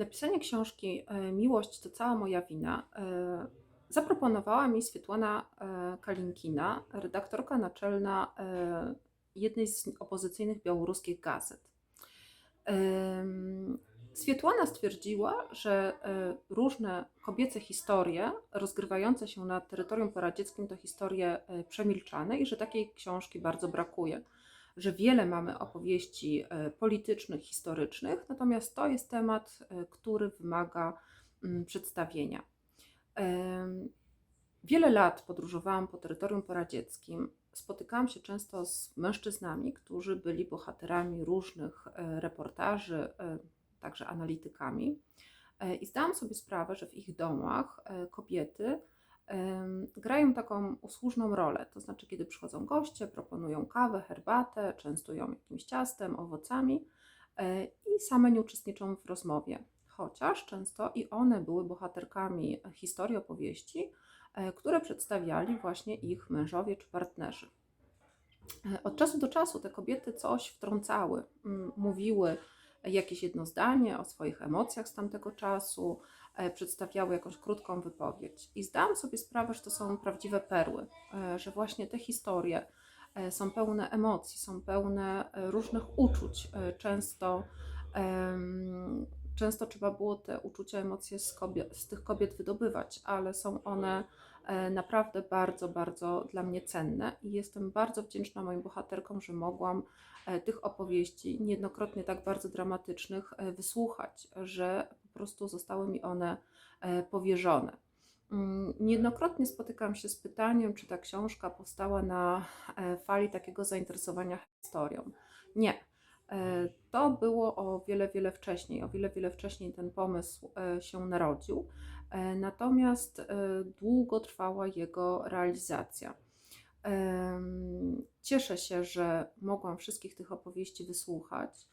Napisanie książki e, Miłość to cała moja wina e, zaproponowała mi Swietłana e, Kalinkina, redaktorka naczelna jednej z opozycyjnych białoruskich gazet. Swietłana stwierdziła, że różne kobiece historie rozgrywające się na terytorium poradzieckim to historie przemilczane i że takiej książki bardzo brakuje. Że wiele mamy opowieści e, politycznych, historycznych, natomiast to jest temat, e, który wymaga mm, przedstawienia. Wiele lat podróżowałam po terytorium poradzieckim. Spotykałam się często z mężczyznami, którzy byli bohaterami różnych e, reportaży, także analitykami. I zdałam sobie sprawę, że w ich domach kobiety grają taką usłużną rolę. To znaczy, kiedy przychodzą goście, proponują kawę, herbatę, częstują jakimś ciastem, owocami e, i same nie uczestniczą w rozmowie. Chociaż często i one były bohaterkami historii opowieści, e, które przedstawiali właśnie ich mężowie czy partnerzy. E, Od czasu do czasu te kobiety coś wtrącały, mówiły jakieś jedno zdanie o swoich emocjach z tamtego czasu, e, przedstawiały jakąś krótką wypowiedź. I zdałam sobie sprawę, że to są prawdziwe perły, e, że właśnie te historie e, są pełne emocji, są pełne różnych uczuć. Często, często trzeba było te uczucia, emocje z, kobiet, z tych kobiet wydobywać, ale są one e, naprawdę bardzo, bardzo dla mnie cenne i jestem bardzo wdzięczna moim bohaterkom, że mogłam e, tych opowieści, niejednokrotnie tak bardzo dramatycznych, e, wysłuchać, że po prostu zostały mi one powierzone. Mm, Niejednokrotnie spotykam się z pytaniem, czy ta książka powstała na fali takiego zainteresowania historią. Nie. E, To było o wiele, wiele wcześniej. O wiele, wiele wcześniej ten pomysł e, się narodził. E, Natomiast długo trwała jego realizacja. Cieszę się, że mogłam wszystkich tych opowieści wysłuchać.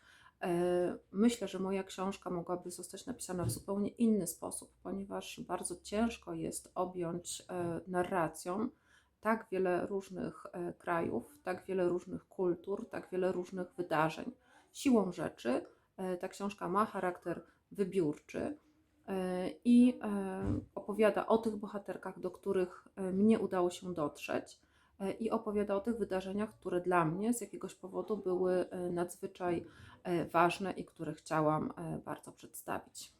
Myślę, że moja książka mogłaby zostać napisana w zupełnie inny sposób, ponieważ bardzo ciężko jest objąć narracją tak wiele różnych krajów, tak wiele różnych kultur, tak wiele różnych wydarzeń. Siłą rzeczy e, ta książka ma charakter wybiórczy e, i e, opowiada o tych bohaterkach, do których mnie udało się dotrzeć i opowiada o tych wydarzeniach, które dla mnie z jakiegoś powodu były nadzwyczaj ważne i które chciałam bardzo przedstawić.